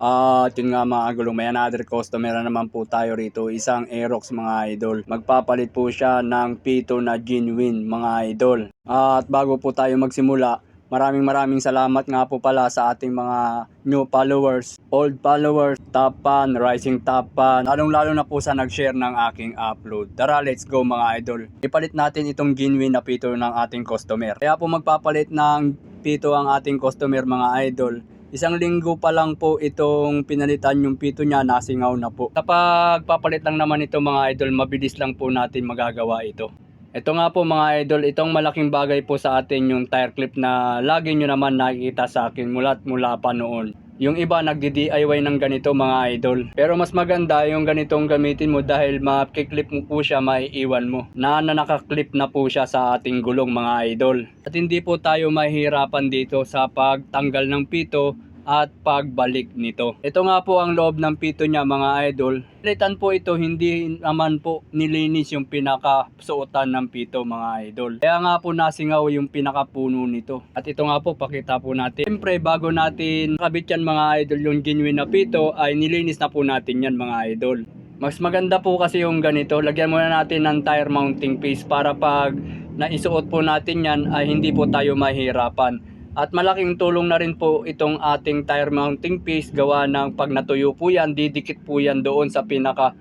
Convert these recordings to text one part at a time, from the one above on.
At yun nga mga idol, may another customer na naman po tayo rito, isang Aerox mga idol. Magpapalit po siya ng pito na genuine mga idol. At bago po tayo magsimula, maraming maraming salamat nga po pala sa ating mga new followers, old followers, top fan, rising top fan, lalong lalo na po sa nag-share ng aking upload. Tara, let's go mga idol. Ipalit natin itong genuine na pito ng ating customer. Kaya po magpapalit ng pito ang ating customer mga idol. Isang linggo pa lang po itong pinalitan yung pito niya, nasingaw na po. Kapag papalit lang naman ito mga idol, mabilis lang po natin magagawa ito. Ito nga po mga idol, itong malaking bagay po sa atin yung tire clip na lagi nyo naman nakikita sa akin mula't mula pa noon. Yung iba nagdi-DIY ng ganito mga idol. Pero mas maganda yung ganitong gamitin mo dahil makiklip mo po siya, maiiwan mo. Na, na nakaklip na po siya sa ating gulong mga idol. At hindi po tayo mahihirapan dito sa pagtanggal ng pito at pagbalik nito. Ito nga po ang loob ng pito niya mga idol. Palitan po ito, hindi naman po nilinis yung pinakasuotan ng pito mga idol. Kaya nga po nasingaw yung pinakapuno nito. At ito nga po, pakita po natin. Siyempre, bago natin kabit yan mga idol, yung genuine na pito, ay nilinis na po natin yan mga idol. Mas maganda po kasi yung ganito. Lagyan muna natin ng tire mounting piece para pag naisuot po natin yan ay hindi po tayo mahirapan. At malaking tulong na rin po itong ating tire mounting piece gawa ng pag natuyo po yan, didikit po yan doon sa pinaka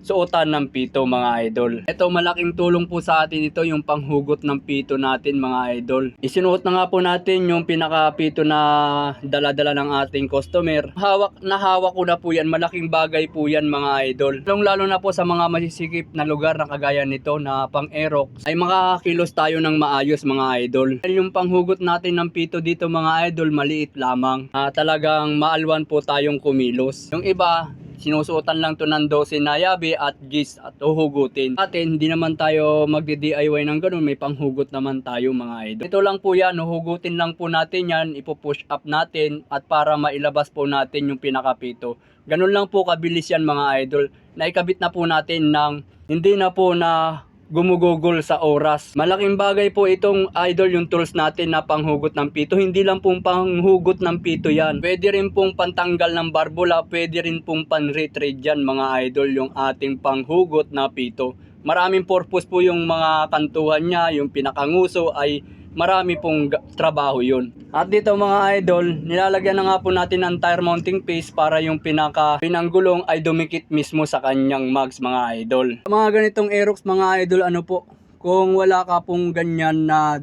suotan ng pito mga idol. Ito malaking tulong po sa atin ito yung panghugot ng pito natin mga idol. Isinuot na nga po natin yung pinaka pito na dala-dala ng ating customer. Hawak na hawak ko na po yan. Malaking bagay po yan mga idol. Lalo lalo na po sa mga masisikip na lugar na kagaya nito na pang aerox ay makakakilos tayo ng maayos mga idol. Yung panghugot natin ng pito dito mga idol maliit lamang. Ah, talagang maalwan po tayong kumilos. Yung iba sinusuotan lang to ng 12 na yabi at gis at uhugutin. Atin, hindi naman tayo magdi-DIY ng ganun, may panghugot naman tayo mga idol. Ito lang po yan, uhugutin lang po natin yan, ipo-push up natin at para mailabas po natin yung pinakapito. Ganun lang po kabilis yan mga idol. Naikabit na po natin ng hindi na po na gumugugol sa oras. Malaking bagay po itong idol yung tools natin na panghugot ng pito. Hindi lang pong panghugot ng pito yan. Pwede rin pong pantanggal ng barbula, pwede rin pong pan-retrade yan mga idol yung ating panghugot na pito. Maraming purpose po yung mga kantuhan niya, yung pinakanguso ay marami pong trabaho yun. At dito mga idol, nilalagyan na nga po natin ng tire mounting piece para yung pinaka pinanggulong ay dumikit mismo sa kanyang mags mga idol. Mga ganitong Aerox mga idol ano po, kung wala ka pong ganyan na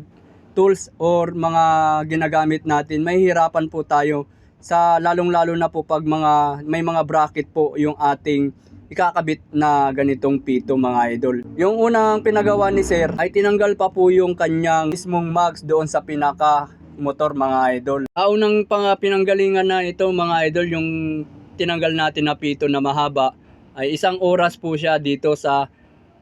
tools or mga ginagamit natin, mahihirapan po tayo sa lalong-lalo na po pag mga may mga bracket po yung ating ikakabit na ganitong pito mga idol. Yung unang pinagawa ni Sir ay tinanggal pa po yung kanyang mismong mags doon sa pinaka motor mga idol. Kaunang pang pinanggalingan na ito mga idol yung tinanggal natin na pito na mahaba ay isang oras po siya dito sa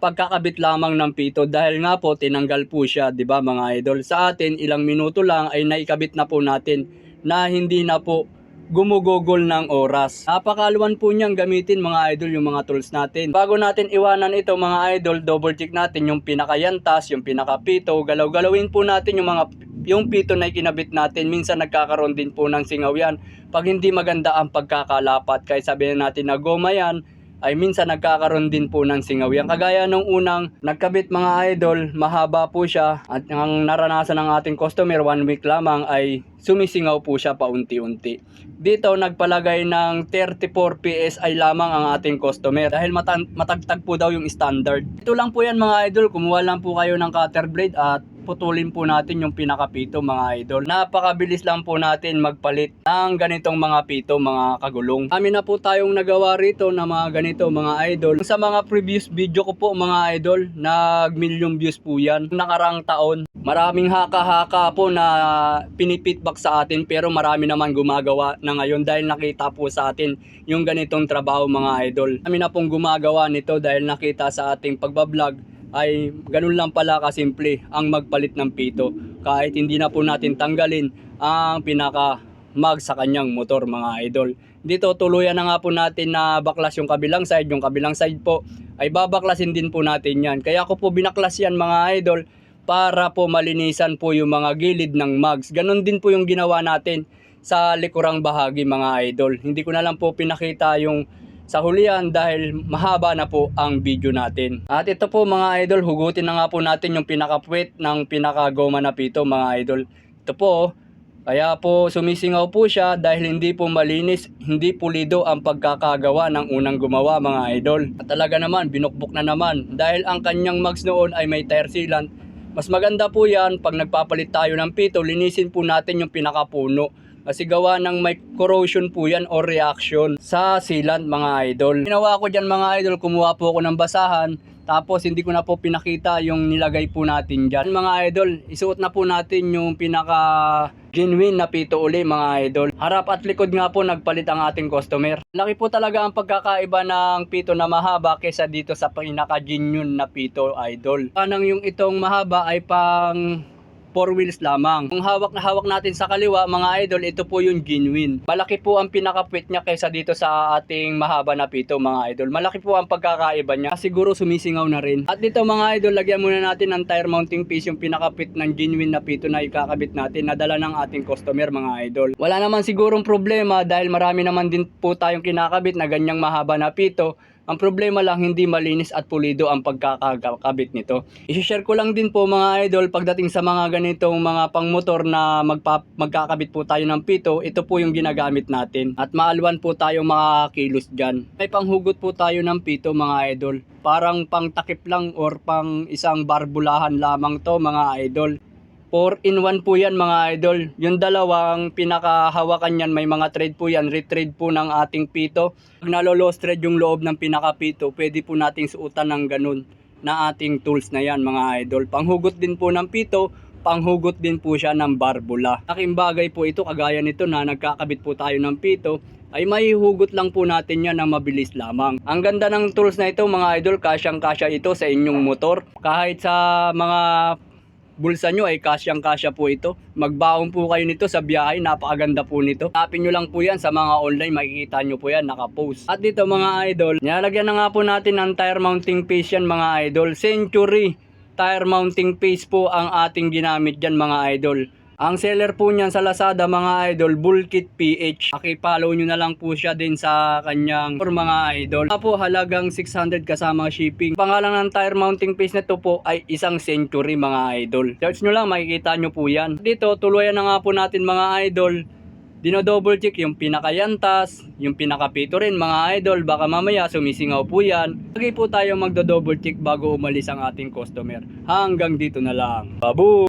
pagkakabit lamang ng pito dahil nga po tinanggal po siya, 'di ba mga idol? Sa atin ilang minuto lang ay naikabit na po natin na hindi na po gumugugol ng oras. Napakaluan po niyang gamitin mga idol yung mga tools natin. Bago natin iwanan ito mga idol, double check natin yung pinakayantas, yung pinakapito, galaw-galawin po natin yung mga yung pito na ikinabit natin. Minsan nagkakaroon din po ng singaw yan. Pag hindi maganda ang pagkakalapat, kahit sabihin natin na goma yan, ay minsan nagkakaroon din po ng singaw yan. Kagaya nung unang nagkabit mga idol, mahaba po siya at ang naranasan ng ating customer one week lamang ay sumisingaw po siya paunti-unti. Dito nagpalagay ng 34 PSI lamang ang ating customer dahil matagtag po daw yung standard. Ito lang po yan mga idol, kumuha lang po kayo ng cutter blade at putulin po natin yung pinakapito mga idol. Napakabilis lang po natin magpalit ng ganitong mga pito mga kagulong. Kami na po tayong nagawa rito na mga ganito mga idol. Sa mga previous video ko po mga idol, nag million views po yan. Nakarang taon, maraming haka-haka po na pinipitback sa atin pero marami naman gumagawa na ngayon dahil nakita po sa atin yung ganitong trabaho mga idol. Kami na pong gumagawa nito dahil nakita sa ating pagbablog ay ganun lang pala kasimple ang magpalit ng pito kahit hindi na po natin tanggalin ang pinaka mag sa kanyang motor mga idol. Dito tuluyan na nga po natin na baklas yung kabilang side. Yung kabilang side po ay babaklasin din po natin yan. Kaya ako po binaklas yan mga idol para po malinisan po yung mga gilid ng mugs. Ganon din po yung ginawa natin sa likurang bahagi mga idol. Hindi ko na lang po pinakita yung sa hulihan dahil mahaba na po ang video natin. At ito po mga idol, hugutin na nga po natin yung pinakapuwit ng pinakagoma na pito mga idol. Ito po, kaya po sumisingaw po siya dahil hindi po malinis, hindi pulido ang pagkakagawa ng unang gumawa mga idol. At talaga naman, binukbok na naman dahil ang kanyang mags noon ay may tire sealant. Mas maganda po yan pag nagpapalit tayo ng pito, linisin po natin yung pinakapuno. Kasi gawa ng may corrosion po yan o reaction sa sealant mga idol. Ginawa ko dyan mga idol, kumuha po ako ng basahan. Tapos hindi ko na po pinakita yung nilagay po natin dyan. Mga idol, isuot na po natin yung pinaka genuine na pito uli mga idol. Harap at likod nga po nagpalit ang ating customer. Laki po talaga ang pagkakaiba ng pito na mahaba kaysa dito sa pinaka genuine na pito idol. Anang yung itong mahaba ay pang four wheels lamang. Ang hawak na hawak natin sa kaliwa, mga idol, ito po yung genuine. Malaki po ang pinakapit niya kaysa dito sa ating mahaba na pito, mga idol. Malaki po ang pagkakaiba niya. Siguro sumisingaw na rin. At dito mga idol, lagyan muna natin ng tire mounting piece yung pinakapit ng genuine na pito na ikakabit natin. Nadala ng ating customer, mga idol. Wala naman sigurong problema dahil marami naman din po tayong kinakabit na ganyang mahaba na pito. Ang problema lang hindi malinis at pulido ang pagkakakabit nito. I-share ko lang din po mga idol pagdating sa mga ganitong mga pangmotor na magpa, magkakabit po tayo ng pito, ito po yung ginagamit natin. At maalwan po tayo mga kilos dyan. May panghugot po tayo ng pito mga idol. Parang pang takip lang or pang isang barbulahan lamang to mga idol. 4 in 1 po yan mga idol. Yung dalawang pinakahawakan yan, may mga thread po yan. Retrade po ng ating pito. Pag nalolost thread yung loob ng pinakapito, pwede po nating suotan ng ganun na ating tools na yan mga idol. Panghugot din po ng pito, panghugot din po siya ng barbula. Aking bagay po ito, kagaya nito na nagkakabit po tayo ng pito, ay maihugot lang po natin yan na mabilis lamang. Ang ganda ng tools na ito mga idol, kasyang kasya ito sa inyong motor. Kahit sa mga bulsa nyo ay kasyang-kasya po ito. Magbaon po kayo nito sa biyahe, napakaganda po nito. Tapin nyo lang po yan sa mga online, makikita nyo po yan, nakapost. At dito mga idol, nilalagyan na nga po natin ng tire mounting piece yan mga idol. Century tire mounting piece po ang ating ginamit dyan mga idol. Ang seller po niyan sa Lazada mga idol, Bullkit PH. Pakipollow nyo na lang po siya din sa kanyang for mga idol. Nga po halagang 600 kasama shipping. Pangalan ng tire mounting piece nito po ay isang century mga idol. Search nyo lang, makikita nyo po yan. Dito, tuluyan na nga po natin mga idol. Dino-double check yung pinakayantas, yung pinakapito rin mga idol. Baka mamaya sumisingaw po yan. Lagi po tayo magdo-double check bago umalis ang ating customer. Hanggang dito na lang. Babu!